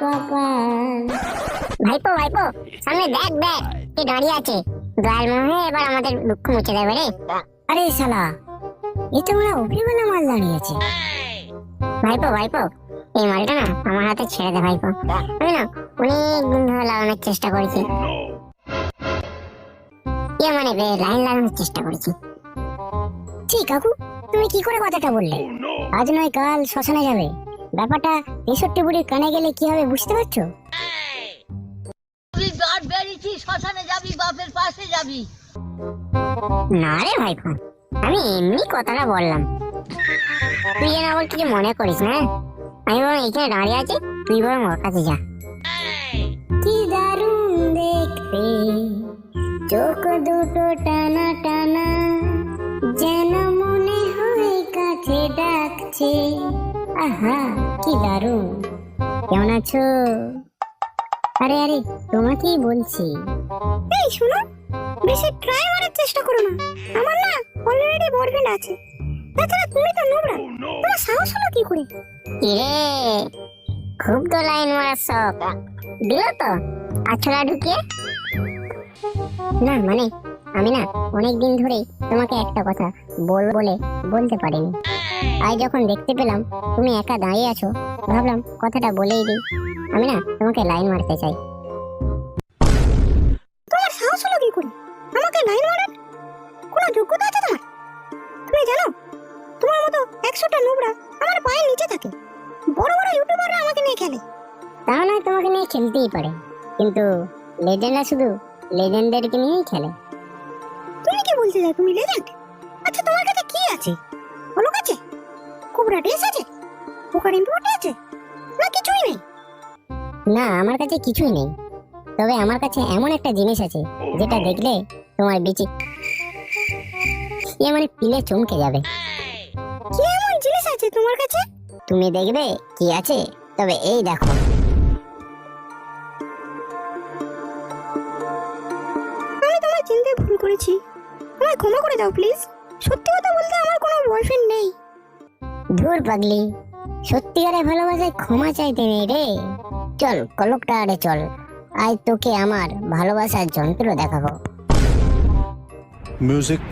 কপাল। ভাইপো ভাইপো সামনে দেখ দেখ কে দাঁড়িয়ে আছে। দয়াল মোহে এবার আমাদের দুঃখ মুছে দেবে রে। আরে শালা এ তো আমরা অভিমানা মাল দাঁড়িয়ে আছে। ভাইপো ভাইপো এই মালটা না আমার হাতে ছেড়ে দে ভাইপো। আমি না? অনেক দিন ধরে লাগানোর চেষ্টা করেছি। ইয়ে মানে বে, লাইন লাগানোর চেষ্টা করেছি। ঠিক কাকু তুমি কি করে কথাটা বললে? আজ নয় কাল শ্মশানে যাবে। ব্যাপারটা তেষট্টি বুড়ির কানে গেলে কি হবে বুঝতে পারছ? তুই বাদ বেরিয়েছি শ্মশানে যাবি বাপের পাশে যাবি। না রে ভাইপো আমি এমনি কথাটা বললাম। তুই যেন আবার কিছু মনে করিস না আমি বরং এখানে দাঁড়িয়ে আছি তুই বরং ওর কাছে যা। কি দারুণ দেখতে চোখ দুটো টানা টানা যেন মনে হয় কাছে ডাকছে। আহা কি দারুণ। কেমন আছো? আরে আরে তোমাকেই বলছি। এই শোনো বেশি ট্রাই মারার চেষ্টা করো না। আমার না অলরেডি বয়ফ্রেন্ড আছে। তাছাড়া তুমি তো নোংরা। তোমার সাহস হলো কি করে? কিরে খুব তো লাইন মারার শখ দিল তো আছড়া ঢুকিয়ে। না মানে আমি না অনেক দিন ধরেই তোমাকে একটা কথা বল বলে বলতে পারিনি। আজ যখন দেখতে পেলাম তুমি একা দাঁড়িয়ে আছো ভাবলাম কথাটা বলেই দিই। আমি না তোমাকে লাইন মারতে চাই। তোমার সাহস হলো কি করে? আমাকে লাইন মারার? কোনো যোগ্যতা আছে তোমার? তুমি জানো তোমার মতো একশোটা নোবরা আমার পায়ের নিচে থাকে। বড় বড় ইউটিউবাররা আমাকে নিয়ে খেলে। তা নয় তোমাকে নিয়ে খেলতেই পারে। কিন্তু লেজেন্ডরা শুধু লেজেন্ডদেরকে নিয়েই খেলে। তুমি কি বলতে চাও? তুমি লেজেন্ড কোবরা ড্রেস আছে পোকার ইম্পোর্ট আছে না কিছুই নেই। না আমার কাছে কিছুই নেই। তবে আমার কাছে এমন একটা জিনিস আছে যেটা দেখলে তোমার বিচি ইয়ে মানে পিলে চমকে যাবে। কি এমন জিনিস আছে তোমার কাছে? তুমি দেখবে কি আছে তবে এই দেখো। আমি তোমার চিনতে ভুল করেছি। আমায় ক্ষমা করে দাও প্লিজ। সত্যি কথা বলতে আমার কোনো বয়ফ্রেন্ড নেই। ধুর পাগলি। সত্যিকারে ভালোবাসায় ক্ষমা চাইতে নেই রে। চল, কলকটা আরে চল। আয় তোকে আমার ভালোবাসার যন্ত্র দেখাবো। Music